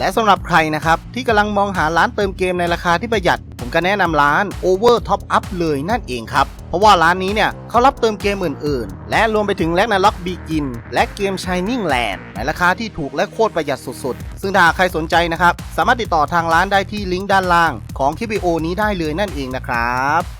และสำหรับใครนะครับ ที่กำลังมองหาร้านเติมเกมในราคาที่ประหยัด ผมก็แนะนำร้าน Over Top Up เลยนั่นเองครับ เพราะว่าร้านนี้เนี่ยเขารับเติมเกมอื่นๆ และรวมไปถึงแลกนาล็อกบีกิน และเกม Shining Land ในราคาที่ถูกและโคตรประหยัดสุดๆ ซึ่งถ้าใครสนใจนะครับ สามารถติดต่อทางร้านได้ที่ลิงก์ด้านล่างของคลิปวิดีโอนี้ได้เลยนั่นเองนะครับ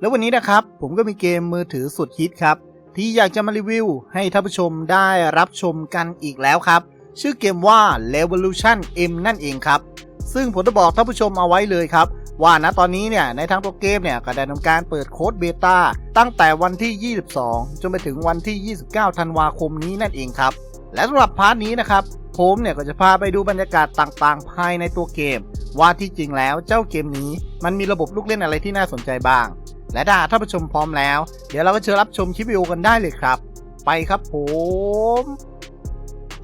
แล้ววันนี้นะครับผมก็มีเกมมือถือสุดฮิตครับ ที่อยากจะมารีวิว ให้ท่านผู้ชมได้รับชมกันอีกแล้วครับ ชื่อเกมว่า Revolution M นั่นเองครับ ซึ่งผมจะบอกท่านผู้ชมเอาไว้เลยครับ ว่าณตอนนี้เนี่ยในทางตัวเกมเนี่ยก็ได้ทำการเปิดโค้ดเบต้าตั้งแต่วันที่ 22 จนไปถึงวันที่ 29 ธันวาคมนี้นั่นเองครับ และสำหรับพาร์ทนี้นะครับผมเนี่ยก็จะพาไปดูบรรยากาศต่างๆ ภายในตัวเกม ว่าที่จริงแล้วเจ้าเกมนี้มันมีระบบลูกเล่นอะไรที่น่าสนใจบ้าง และถ้าท่านผู้ชมพร้อมแล้ว เดี๋ยวเราก็เชิญรับชมคลิปวิดีโอกันได้เลยครับ ไปครับผม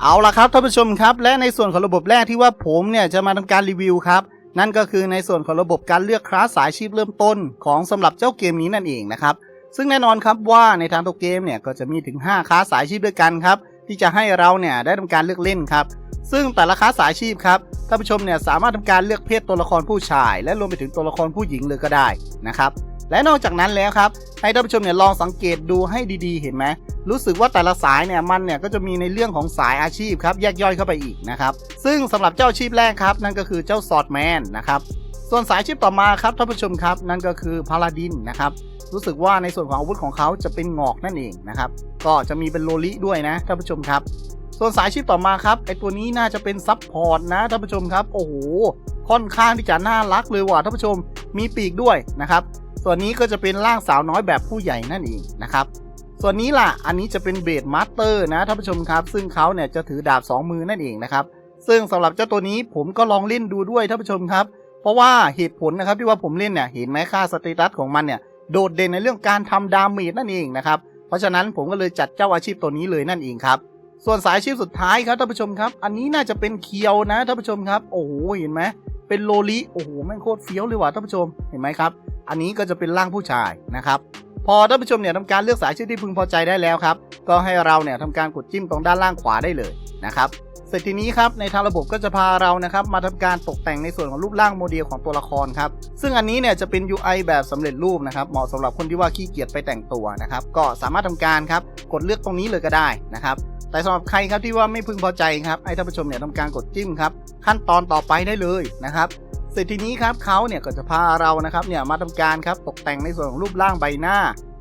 เอาละครับท่านผู้ชมครับ และในส่วนของระบบแรกที่ว่าผมเนี่ยจะมาทำการรีวิวครับ นั่นก็คือในส่วนของระบบการเลือกคลาสสายชีพเริ่มต้นของสำหรับเจ้าเกมนี้นั่นเองนะครับซึ่งแน่นอนครับว่าในทางตัวเกมเนี่ยก็จะมีถึง 5คลาสสายชีพด้วยกันครับที่จะให้เราเนี่ยได้ทำการเลือกเล่นครับ ซึ่งแต่ละคลาสสายชีพครับท่านผู้ชมเนี่ยสามารถทำการเลือกเพศตัวละครผู้ชาย และรวมไปถึงตัวละครผู้หญิงเลยก็ได้นะครับ และนอกจากนั้นแล้วครับ ให้ท่านผู้ชมเนี่ยลองสังเกตดูให้ดีๆ เห็นไหมรู้สึกว่าแต่ละสายเนี่ยมันเนี่ยก็จะมีในเรื่องของสายอาชีพครับแยกย่อยเข้าไปอีกนะครับ ซึ่งสำหรับเจ้าอาชีพแรกครับ นั่นก็คือเจ้าสอดแมนนะครับส่วนสายอาชีพต่อมาครับท่านผู้ชมครับ นั่นก็คือพาลาดินนะครับรู้สึกว่าในส่วนของอาวุธของเขาจะเป็นงอกนั่นเองนะครับก็จะมีเป็นโลลิด้วยนะท่านผู้ชมครับ ส่วนสายอาชีพต่อมาครับไอตัวนี้น่าจะเป็นซับพอร์ตนะท่านผู้ชมครับ โอ้โหค่อนข้างที่จะน่ารักเลยว่ะท่านผู้ชมมีปีกด้วยนะครับ ส่วนนี้ก็จะเป็นร่างสาวน้อยแบบผู้ใหญ่นั่นเองนะครับส่วนนี้ล่ะ อันนี้จะเป็นเบดมาสเตอร์นะท่านผู้ชมครับ ซึ่งเขาเนี่ยจะถือดาบ 2 มือนั่นเองนะครับ ซึ่งสำหรับเจ้าตัวนี้ผมก็ลองเล่นดูด้วยท่านผู้ชมครับ เพราะว่าเหตุผลนะครับที่ว่าผมเล่นเนี่ยเห็นไหมค่าสเตตัสของมันเนี่ยโดดเด่นในเรื่องการทำดาเมจนั่นเองนะครับ เพราะฉะนั้นผมก็เลยจัดเจ้าอาชีพตัวนี้เลยนั่นเองครับ ส่วนสายอาชีพสุดท้ายครับท่านผู้ชมครับ อันนี้น่าจะเป็นเคียวนะท่านผู้ชมครับ โอ้โหเห็นไหมเป็นโลลิโอ้โหแม่งโคตรเฟี้ยวเลยว่ะท่านผู้ชมเห็นไหมครับ อันนี้ก็จะเป็นร่างผู้ชายนะครับ พอท่านผู้ชมเนี่ยทำการเลือกสายชื่อที่พึงพอใจได้แล้วครับ ก็ให้เราเนี่ยทำการกดจิ้มตรงด้านล่างขวาได้เลยนะครับเสร็จทีนี้ครับในทางระบบก็จะพาเรานะครับมาทำการตกแต่งในส่วนของรูปร่างโมเดลของตัวละครครับซึ่งอันนี้เนี่ยจะเป็น UI แบบสำเร็จรูปนะครับเหมาะสำหรับคนที่ว่าขี้เกียจไปแต่งตัวนะครับก็สามารถทำการครับกดเลือกตรงนี้เลยก็ได้นะครับแต่สำหรับใครครับที่ว่าไม่พึงพอใจครับให้ท่านผู้ชมเนี่ยทำการกดจิ้มครับขั้นตอนต่อไปได้เลยนะครับ เสร็จทีนี้ครับเขาเนี่ยก็จะพาเรานะครับเนี่ยมาทำการครับตกแต่งในส่วนของรูปร่างใบหน้า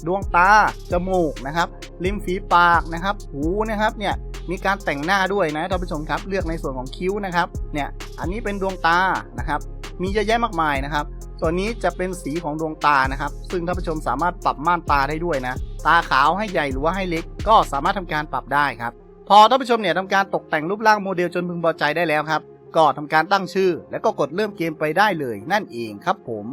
ดวงตา จมูกนะครับริมฝีปากนะครับหูนะครับเนี่ยมีการแต่งหน้าด้วยนะท่านผู้ชมครับ เลือกในส่วนของคิ้วนะครับเนี่ยอันนี้เป็นดวงตานะครับมีเยอะแยะมากมายนะครับ ส่วนนี้จะเป็นสีของดวงตานะครับ ซึ่งท่านผู้ชมสามารถปรับม่านตาได้ด้วยนะ ตาขาวให้ใหญ่หรือว่าให้เล็ก ก็สามารถทำการปรับได้ครับ พอท่านผู้ชมเนี่ยทำการตกแต่งรูปร่างโมเดลจนพึงพอใจได้แล้วครับ ก็ทำการตั้งชื่อ แล้วก็กดเริ่มเกมไปได้เลยนั่นเองครับผม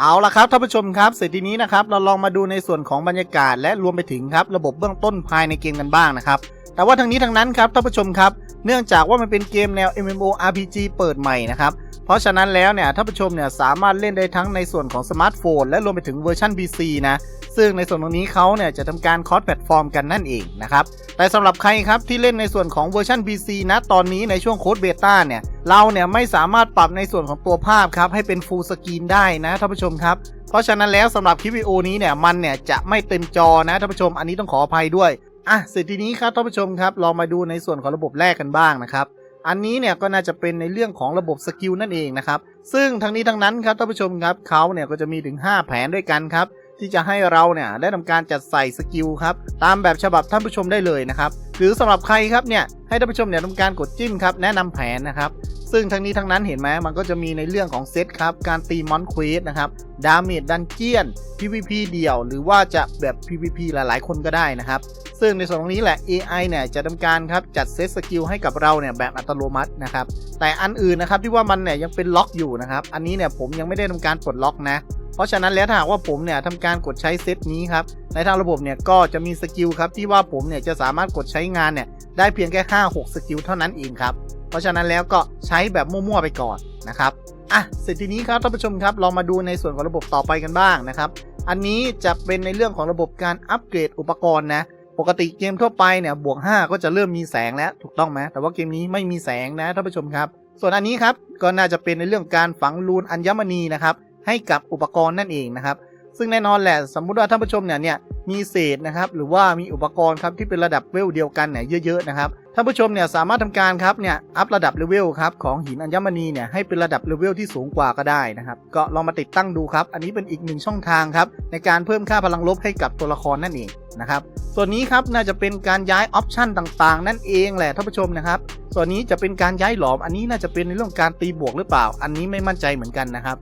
เอาละครับท่านผู้ชมครับเสร็จทีนี้นะครับเราลองมาดูในส่วนของบรรยากาศและรวมไปถึงครับระบบเบื้องต้นภายในเกมกันบ้างนะครับแต่ว่าทั้งนี้ทั้งนั้นครับท่านผู้ชมครับ เนื่องจากว่ามันเป็นเกมแนว MMORPG เปิดใหม่นะครับเพราะฉะนั้นแล้วเนี่ยท่านผู้ชมเนี่ยสามารถเล่นได้ทั้งในส่วนของสมาร์ทโฟน และรวมไปถึงเวอร์ชัน PC นะ ซึ่งในส่วนตรงนี้เขาเนี่ยจะทำการคอสแพลตฟอร์มกันนั่นเองนะครับแต่สำหรับใครครับที่เล่นในส่วนของเวอร์ชัน PC นะตอนนี้ในช่วงโค้ดเบต้าเนี่ยเราเนี่ยไม่สามารถปรับในส่วนของตัวภาพครับให้เป็นฟูลสกรีนได้นะท่านผู้ชมครับเพราะฉะนั้นแล้วสำหรับคลิปวิดีโอนี้เนี่ยมันเนี่ยจะไม่เต็มจอนะท่านผู้ชมอันนี้ต้องขออภัยด้วยอะเสร็จทีนี้ครับท่านผู้ชมครับลองมาดูในส่วนของระบบแรกกันบ้างนะครับอันนี้เนี่ยก็น่าจะเป็นในเรื่องของระบบสกิลนั่นเองนะครับซึ่งทั้งนี้ทั้งนั้นครับท่านผู้ชมครับเขาเนี่ยก็จะมีถึง 5 แผนด้วยกันครับ ที่จะให้เราเนี่ยได้ทำการจัดใส่สกิลครับตามแบบฉบับท่านผู้ชมได้เลยนะครับ หรือสำหรับใครครับเนี่ยให้ท่านผู้ชมเนี่ยทำการกดจิ้มครับแนะนำแผนนะครับ ซึ่งทั้งนี้ทั้งนั้นเห็นไหมมันก็จะมีในเรื่องของเซตครับการตีมอนควีสนะครับดาเมจดันเจียน PVP เดี่ยว หรือว่าจะแบบ PVP หลายๆ คนก็ได้นะครับ ซึ่งในส่วนตรงนี้แหละ AI เนี่ยจะทำการครับจัดเซตสกิลให้กับเราเนี่ยแบบอัตโนมัตินะครับแต่อันอื่นนะครับที่ว่ามันเนี่ยยังเป็นล็อกอยู่นะครับอันนี้เนี่ยผมยังไม่ได้ทำการปลดล็อกนะเพราะฉะนั้นแล้วถ้าหากว่าผมเนี่ยทำการกดใช้เซตนี้ครับในทางระบบเนี่ยก็จะมีสกิลครับที่ว่าผมเนี่ยจะสามารถกดใช้งานเนี่ยได้เพียงแค่5-6สกิลเท่านั้นเองครับ เพราะฉะนั้นแล้วก็ใช้แบบมั่วๆไปก่อนนะครับอะเสร็จทีนี้ครับท่านผู้ชมครับเรามาดูในส่วนของระบบต่อไปกันบ้างนะครับ อันนี้จะเป็นในเรื่องของระบบการอัปเกรดอุปกรณ์นะปกติเกมทั่วไปเนี่ยบวก 5 ก็จะเริ่มมีแสงแล้วถูกต้องไหมแต่ว่าเกมนี้ไม่มีแสงนะท่านผู้ชมครับ ส่วนอันนี้ครับก็น่าจะเป็นในเรื่องการฝังรูนอัญมณีนะครับให้กับอุปกรณ์นั่นเองนะครับซึ่งแน่นอนแหละสมมุติว่าท่านผู้ชมเนี่ยเนี่ย มีเศษนะครับหรือว่ามีอุปกรณ์ครับที่เป็นระดับเวลเดียวกันเนี่ยเยอะๆนะครับท่านผู้ชมเนี่ยสามารถทำการครับเนี่ยอัพระดับเลเวลครับของหินอัญมณีเนี่ยให้เป็นระดับเลเวลที่สูงกว่าก็ได้นะครับก็ลองมาติดตั้งดูครับอันนี้เป็นอีกหนึ่งช่องทางครับในการเพิ่มค่าพลังลบให้กับตัวละครนั่นเองนะครับส่วนนี้ครับน่าจะเป็นการย้ายออปชันต่างๆ นั่นเองแหละท่านผู้ชมนะครับส่วนนี้จะเป็นการย้ายหลอมอันนี้น่าจะเป็นในเรื่องการตีบวกหรือเปล่า อันนี้ไม่มั่นใจเหมือนกันนะครับ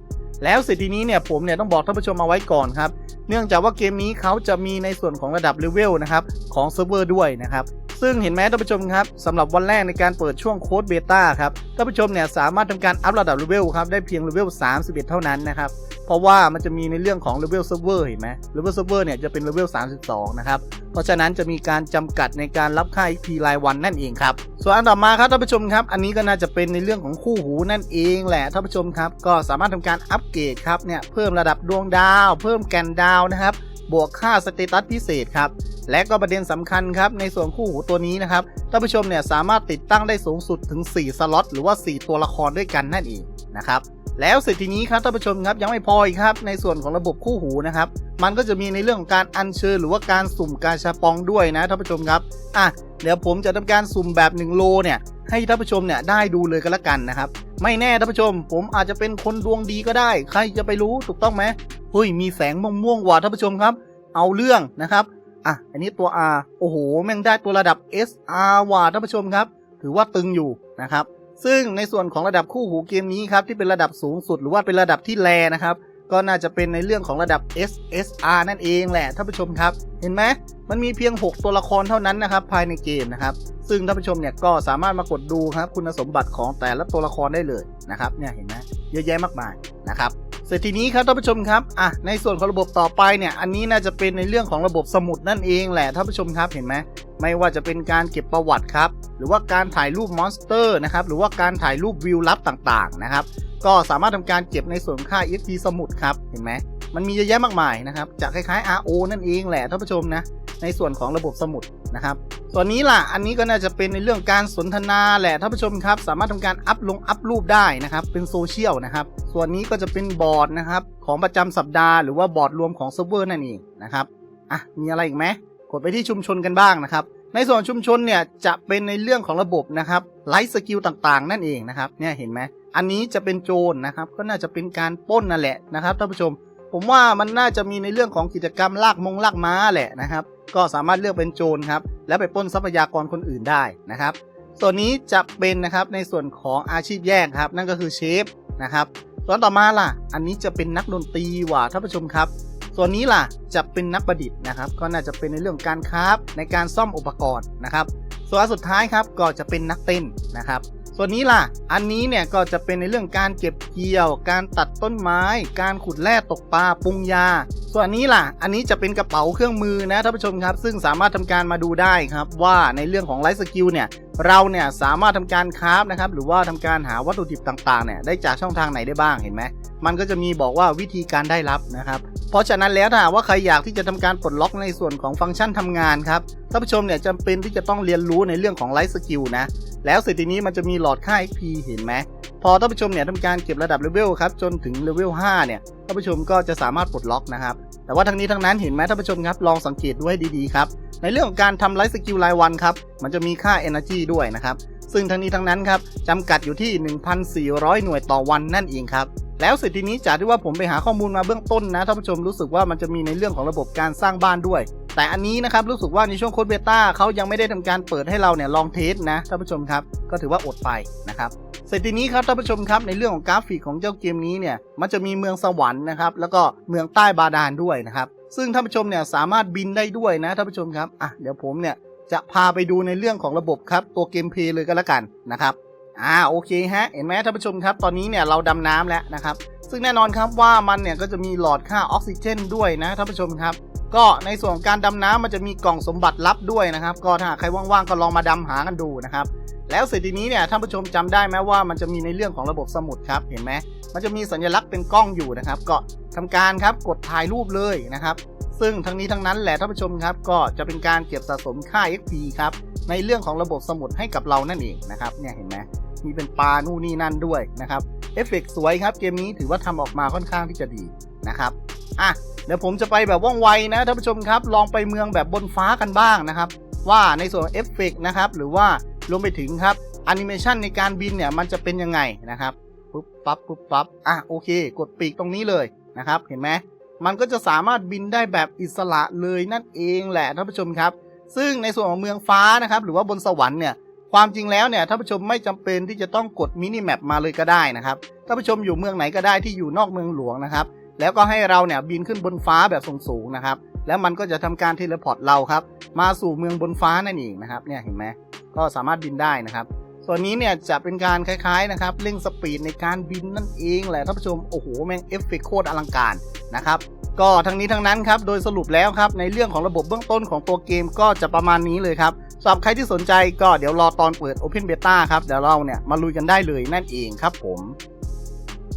แล้วสิทธินี้เนี่ยผมเนี่ยต้องบอกท่านผู้ชมมาไว้ก่อนครับ เนื่องจากว่าเกมนี้เขาจะมีในส่วนของระดับเลเวลนะครับของเซิร์ฟเวอร์ด้วยนะครับ ซึ่งเห็นไหมท่านผู้ชมครับสำหรับวันแรกในการเปิดช่วงโค้ดเบต้าครับท่านผู้ชมเนี่ยสามารถทำการอัพระดับเลเวลครับได้เพียงเลเวล31 เท่านั้นนะครับเพราะว่ามันจะมีในเรื่องของเลเวลเซิร์ฟเวอร์เห็นไหมเลเวลเซิร์ฟเวอร์เนี่ยจะเป็นเลเวล32 นะครับ เพราะฉะนั้นจะมีการจำกัดในการรับค่า XP รายวันนั่นเองครับส่วนอันต่อมาครับท่านผู้ชมครับ อันนี้ก็น่าจะเป็นในเรื่องของคู่หูนั่นเองแหละท่านผู้ชมครับ ก็สามารถทำการอัปเกรดครับเนี่ยเพิ่มระดับดวงดาว เพิ่มแกนดาวนะครับ บวกค่าสเตตัสพิเศษครับ และก็ประเด็นสำคัญครับในส่วนคู่หูตัวนี้นะครับท่านผู้ชมเนี่ยสามารถติดตั้งได้สูงสุดถึง 4 สล็อตหรือว่า 4 ตัวละครด้วยกันนั่นเองนะครับ แล้วเสร็จทีนี้ครับท่านผู้ชมครับยังไม่พออีกครับ ในส่วนของระบบคู่หูนะครับ มันก็จะมีในเรื่องของการอัญเชิญหรือว่าการสุ่มกาชาปองด้วยนะท่านผู้ชมครับอะเดี๋ยวผมจะทำการสุ่มแบบ1โลเนี่ยให้ท่านผู้ชมเนี่ยได้ดูเลยก็แล้วกันนะครับ ไม่แน่ท่านผู้ชม ผมอาจจะเป็นคนดวงดีก็ได้ ใครจะไปรู้ถูกต้องไหมเฮ้ยมีแสงม่วงๆว่ะท่านผู้ชมครับ เอาเรื่องนะครับอะอันนี้ตัว R โอ้โหแม่งได้ตัวระดับ SR ว่ะท่านผู้ชมครับ ถือว่าตึงอยู่นะครับ ซึ่งในส่วนของระดับคู่หูเกมนี้ครับที่เป็นระดับสูงสุดหรือว่าเป็นระดับที่แรนะครับก็น่าจะเป็นในเรื่องของระดับ SSR นั่นเองแหละท่านผู้ชมครับ เห็นไหมมันมีเพียง 6 ตัวละครเท่านั้นนะครับภายในเกมนะครับซึ่งท่านผู้ชมเนี่ยก็สามารถมากดดูครับคุณสมบัติของแต่ละตัวละครได้เลยนะครับเนี่ยเห็นไหมเยอะแยะมากมายนะครับเสร็จทีนี้ครับท่านผู้ชมครับอะในส่วนของระบบต่อไปเนี่ยอันนี้น่าจะเป็นในเรื่องของระบบสมุดนั่นเองแหละท่านผู้ชมครับเห็นไหม ไม่ว่าจะเป็นการเก็บประวัติครับ หรือว่าการถ่ายรูปมอนสเตอร์นะครับ หรือว่าการถ่ายรูปวิวลับต่างๆนะครับ ก็สามารถทำการเก็บในส่วนค่า EXP สมุดครับ เห็นไหม มันมีเยอะแยะมากมายนะครับจะคล้ายๆ RO นั่นเองแหละท่านผู้ชมนะ ในส่วนของระบบสมุดนะครับ ส่วนนี้ล่ะ อันนี้ก็น่าจะเป็นในเรื่องการสนทนาแหละท่านผู้ชมครับ สามารถทำการอัพลงอัพรูปได้นะครับ เป็นโซเชียลนะครับ ส่วนนี้ก็จะเป็นบอร์ดนะครับของประจำสัปดาห์หรือว่าบอร์ดรวมของเซิร์ฟเวอร์นั่นเองนะครับ อะ มีอะไรอีกไหม กดไปที่ชุมชนกันบ้างนะครับ ในส่วนชุมชนเนี่ยจะเป็นในเรื่องของระบบนะครับไลฟ์สกิลต่างๆ นั่นเองนะครับเนี่ยเห็นไหมอันนี้จะเป็นโจรนะครับ ก็น่าจะเป็นการป้นนั่นแหละนะครับท่านผู้ชม ผมว่ามันน่าจะมีในเรื่องของกิจกรรมลากมงลากม้าแหละนะครับ ก็สามารถเลือกเป็นโจรครับแล้วไปป้นทรัพยากรคนอื่นได้นะครับ ส่วนนี้จะเป็นนะครับในส่วนของอาชีพแยกครับ นั่นก็คือเชฟนะครับส่วนต่อมาล่ะ อันนี้จะเป็นนักดนตรีว่ะท่านผู้ชมครับ ส่วนนี้ล่ะจะเป็นนักประดิษฐ์นะครับ ก็น่าจะเป็นในเรื่องการคราฟในการซ่อมอุปกรณ์นะครับ ส่วนอันสุดท้ายครับก็จะเป็นนักเต้นนะครับ ส่วนนี้ล่ะ อันนี้เนี่ยก็จะเป็นในเรื่องการเก็บเกี่ยว การตัดต้นไม้ การขุดแร่ตกปลาปรุงยา ส่วนนี้ล่ะ อันนี้จะเป็นกระเป๋าเครื่องมือนะท่านผู้ชมครับ ซึ่งสามารถทำการมาดูได้ครับ ว่าในเรื่องของไลฟ์สกิลเนี่ยเราเนี่ยสามารถทำการคราฟนะครับหรือว่าทำการหาวัตถุดิบต่างๆเนี่ยได้จากช่องทางไหนได้บ้างเห็นไหม มันก็จะมีบอกว่าวิธีการได้รับนะครับ เพราะฉะนั้นแล้วถ้าว่าใครอยากที่จะทำการปลดล็อกในส่วนของฟังก์ชันทำงานครับท่านผู้ชมเนี่ยจำเป็นที่จะต้องเรียนรู้ในเรื่องของไลฟ์สกิลนะ แล้วเสร็จทีนี้มันจะมีหลอดค่า XP เห็นไหมพอท่านผู้ชมเนี่ยทำการเก็บระดับเลเวลครับจนถึงเลเวล5เนี่ยท่านผู้ชมก็จะสามารถปลดล็อกนะครับ แต่ว่าทั้งนี้ทั้งนั้นเห็นไหมท่านผู้ชมครับลองสังเกตดูให้ดีๆครับในเรื่องของการทำไลฟ์สกิลรายวันครับมันจะมีค่า Energy ด้วยนะครับ ซึ่งทั้งนี้ทั้งนั้นครับจำกัดอยู่ที่ 1,400 หน่วยต่อวันนั่นเองครับแล้วสร็จทีนี้จากที่ว่าผมไปหาข้อมูลมาเบื้องต้นนะท่านผู้ชมรู้สึกว่ามันจะมีในเรื่องของระบบการสร้างบ้านด้วย แต่อันนี้นะครับรู้สึกว่าในช่วงโค้ดเบต้าเขายังไม่ได้ทำการเปิดให้เราเนี่ยลองเทสนะท่านผู้ชมครับก็ถือว่าอดไปนะครับสร็จทีนี้ครับท่านผู้ชมครับในเรื่องของกราฟิกของเจ้าเกมนี้เนี่ยมันจะมีเมืองสวรรค์นะครับแล้วก็เมืองใต้บาดาลด้วยนะครับซึ่งท่านผู้ชมเนี่ยสามารถบินได้ด้วยนะท่านผู้ชมครับอะเดี๋ยวผมเนี่ย จะพาไปดูในเรื่องของระบบครับตัวเกมเพลย์เลยก็แล้วกันนะครับอ่าโอเคฮะเห็นไหมท่านผู้ชมครับ ตอนนี้เนี่ยเราดำน้ำแล้วนะครับ ซึ่งแน่นอนครับว่ามันเนี่ยก็จะมีหลอดค่าออกซิเจนด้วยนะท่านผู้ชมครับก็ในส่วนของการดำน้ำมันจะมีกล่องสมบัติลับด้วยนะครับ ก็ถ้าหากใครว่างๆก็ลองมาดำหากันดูนะครับ แล้วเสร็จทีนี้เนี่ยท่านผู้ชมจำได้ไหมว่ามันจะมีในเรื่องของระบบสมุดครับเห็นไหมมันจะมีสัญลักษณ์เป็นกล้องอยู่นะครับ ก็ทำการครับกดถ่ายรูปเลยนะครับ ซึ่งทั้งนี้ทั้งนั้นแหละท่านผู้ชมครับ ก็จะเป็นการเก็บสะสมค่า XP ครับในเรื่องของระบบสมุดให้กับเรานั่นเองนะครับเนี่ยเห็นไหมมีเป็นปลานู่นนี่นั่นด้วยนะครับเอฟเฟกต์สวยครับเกมนี้ถือว่าทำออกมาค่อนข้างที่จะดีนะครับอะเดี๋ยวผมจะไปแบบว่องไวนะท่านผู้ชมครับ ลองไปเมืองแบบบนฟ้ากันบ้างนะครับ ว่าในส่วนเอฟเฟกนะครับหรือว่ารวมไปถึงครับแอนิเมชันในการบินเนี่ยมันจะเป็นยังไงนะครับปุ๊บปั๊บปุ๊บปั๊บอะโอเค กดปีกตรงนี้เลยนะครับ เห็นไหม มันก็จะสามารถบินได้แบบอิสระเลยนั่นเองแหละท่านผู้ชมครับ ซึ่งในส่วนของเมืองฟ้านะครับ หรือว่าบนสวรรค์เนี่ยความจริงแล้วเนี่ยท่านผู้ชมไม่จำเป็นที่จะต้องกดมินิแมปมาเลยก็ได้นะครับท่านผู้ชมอยู่เมืองไหนก็ได้ที่อยู่นอกเมืองหลวงนะครับ แล้วก็ให้เราเนี่ยบินขึ้นบนฟ้าแบบสูงๆนะครับ แล้วมันก็จะทำการเทเลพอร์ตเราครับ มาสู่เมืองบนฟ้านั่นเองนะครับ เนี่ยเห็นไหมก็สามารถบินได้นะครับ ส่วนนี้เนี่ยจะเป็นการคล้ายๆนะครับเร่งสปีดในการบินนั่นเองแหละท่านผู้ชมโอ้โหแม่งเอฟเฟกต์โคตรอลังการนะครับก็ทั้งนี้ทั้งนั้นครับโดยสรุปแล้วครับในเรื่องของระบบเบื้องต้นของตัวเกมก็จะประมาณนี้เลยครับสำหรับใครที่สนใจก็เดี๋ยวรอตอนเปิด Open Beta ครับเดี๋ยวเราเนี่ยมาลุยกันได้เลยนั่นเองครับผม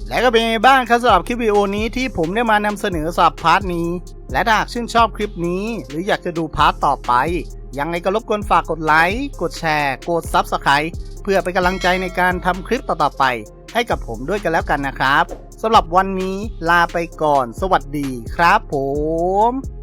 และก็เป็นไงบ้างครับสำหรับคลิปวิดีโอนี้ที่ผมได้มานำเสนอสำหรับพาร์ทนี้ และถ้าหากชื่นชอบคลิปนี้ หรืออยากจะดูพาร์ทต่อไป ยังไงก็รบกวนฝากกดไลค์ กดแชร์ กด Subscribe เพื่อเป็นกำลังใจในการทำคลิปต่อๆไป ให้กับผมด้วยกันแล้วกันนะครับสำหรับวันนี้ลาไปก่อน สวัสดีครับผม